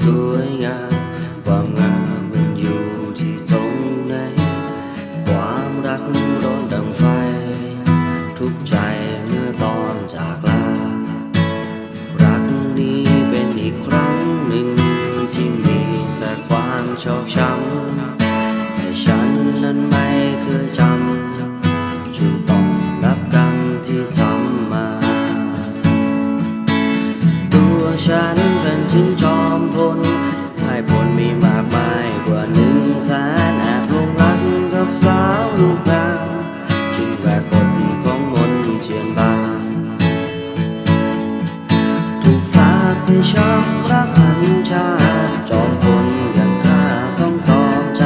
สวยงาม ความงามมันอยู่ที่ตรงไหน ความรักร้อนดังไฟ ทุกใจเมื่อตอนจากลา รักนี้เป็นอีกครั้งหนึ่งที่มีแต่ความชอกช้ำแต่ฉันนั้นไม่เคยจำจึงต้องรับกรรมที่ทำมา ตัวฉันเป็นถึงจอมพล ให้ช้ำรักพันชาจอมพลอย่างข้าต้องตอบใจ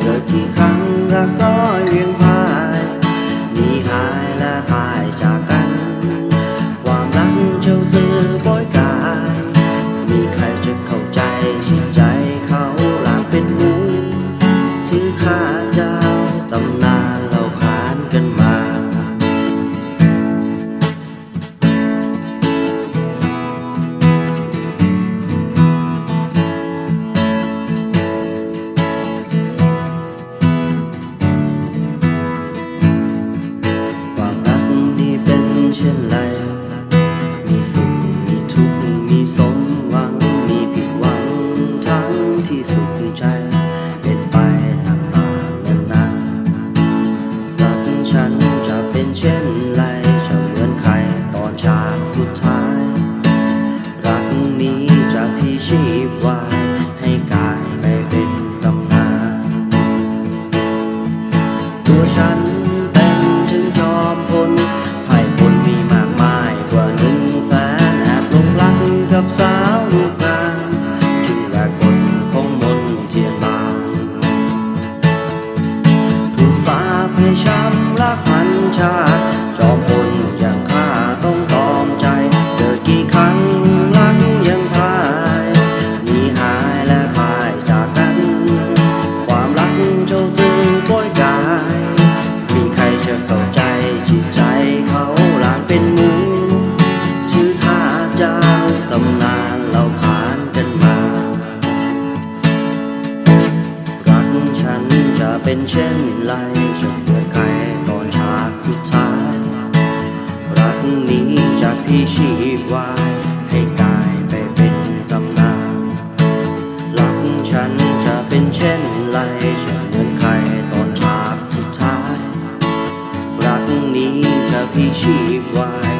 เกิดกี่ครั้งรักก็เวียงพายหนีหายและตายจากกัน ความรักเจ้าเจอบ่อยกาย มีใครจะเข้าใจชิดใจเขาหลางเป็นหมูถือข้าเจ้าตำนานาขาน เช่นไร มีสุขมีทุกข์มีสมหวัง มีผิดหวังทั้งที่สุขใจ เป็นไปต่างๆนานารักฉันจะเป็นเช่นไร จะเหมือนใครตอนฉากสุดท้าย รักนี้จะพี่ชีพไว้ให้กายไปเป็นตำนานตัวฉัน ชา จอมพลอย่างข้าต้องตอมใจเกิดกี่ครั้งรักยังพายหนีหายและพายจากกัน ความรักเจ้าจึงป่วยกาย มีใครจะเข้าใจจิตใจเขาหลางเป็นหมูชื่อข้าเจ้าตำนานเราขานกันมา รักฉันจะเป็นเช่นไรจะเหมื สุดท้าย รักนี้จะพี่ชีพไว้ให้กลายไปเป็นตำนานรักฉันจะเป็นเช่นไรจะเหมือนใครตอนฉากสุดท้าย รักนี้จะพี่ชีพไว้